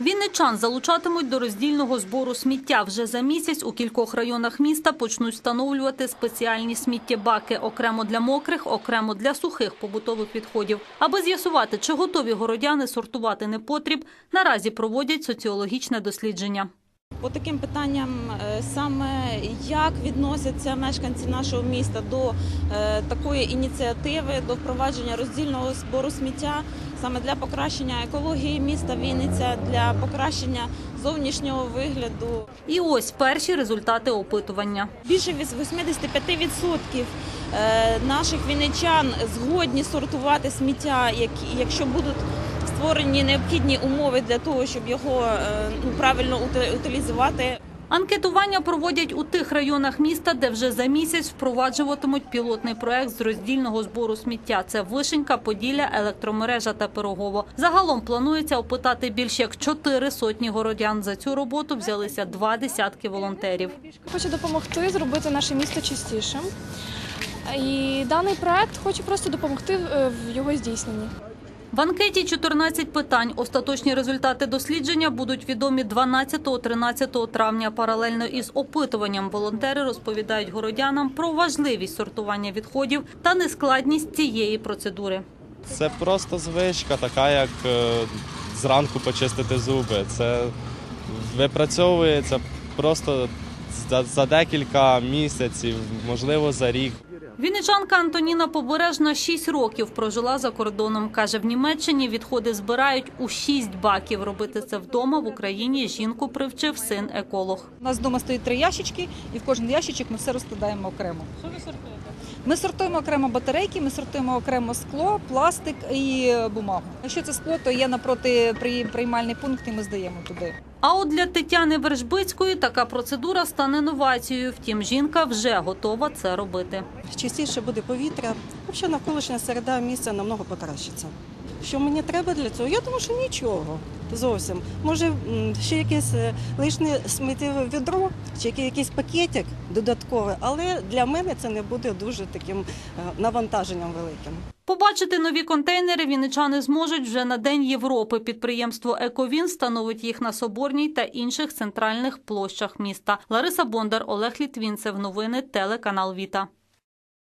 Вінничан залучатимуть до роздільного збору сміття. Вже за місяць у кількох районах міста почнуть встановлювати спеціальні сміттєбаки окремо для мокрих, окремо для сухих побутових відходів. Аби з'ясувати, чи готові городяни сортувати непотріб, наразі проводять соціологічне дослідження. По таким питанням е, саме як відносяться мешканці нашого міста до е, такої ініціативи, до впровадження роздільного збору сміття, саме для покращення екології міста Вінниця, для покращення зовнішнього вигляду. І ось перші результати опитування. Більше від 85% е, наших вінничан згодні сортувати сміття, якщо будуть створені необхідні умови для того, щоб його е, ну, правильно ути- утилізувати. Анкетування проводять у тих районах міста, де вже за місяць впроваджуватимуть пілотний проект з роздільного збору сміття. Це Вишенька, Поділля, електромережа та Пирогово. Загалом планується опитати більш як чотири сотні городян. За цю роботу взялися два десятки волонтерів. Хочу допомогти зробити наше місто чистішим. І даний проект хочу просто допомогти е, в його здійсненні. В анкеті 14 питань. Остаточні результати дослідження будуть відомі 12-13 травня. Паралельно із опитуванням волонтери розповідають городянам про важливість сортування відходів та нескладність цієї процедури. Це просто звичка, така як е, зранку почистити зуби. Це випрацьовується просто за, за декілька місяців, можливо, за рік. Вінничанка Антоніна Побережна 6 років прожила за кордоном. Каже, в Німеччині відходи збирають у 6 баків. Робити це вдома в Україні жінку привчив син еколог. У нас вдома стоїть три ящички, і в кожен ящичок ми все розкладаємо окремо. Що ви сортуєте? Ми сортуємо окремо батарейки, ми сортуємо окремо скло, пластик і бумагу. Якщо це скло, то є напроти при- приймальний пункт, і ми здаємо туди. А от для Тетяни Вершбицької така процедура стане новацією. Втім, жінка вже готова це робити. Частіше буде повітря, взагалі навколишня середа місця намного покращиться. Що мені треба для цього? Я думаю, що нічого зовсім. Може, ще якесь е, лишнє сміттєве відро, чи який- якийсь пакетик додатковий, але для мене це не буде дуже таким е, навантаженням великим. Побачити нові контейнери вінничани зможуть вже на День Європи. Підприємство «Ековін» встановить їх на Соборній та інших центральних площах міста. Лариса Бондар, Олег Літвінцев. Новини телеканал Віта.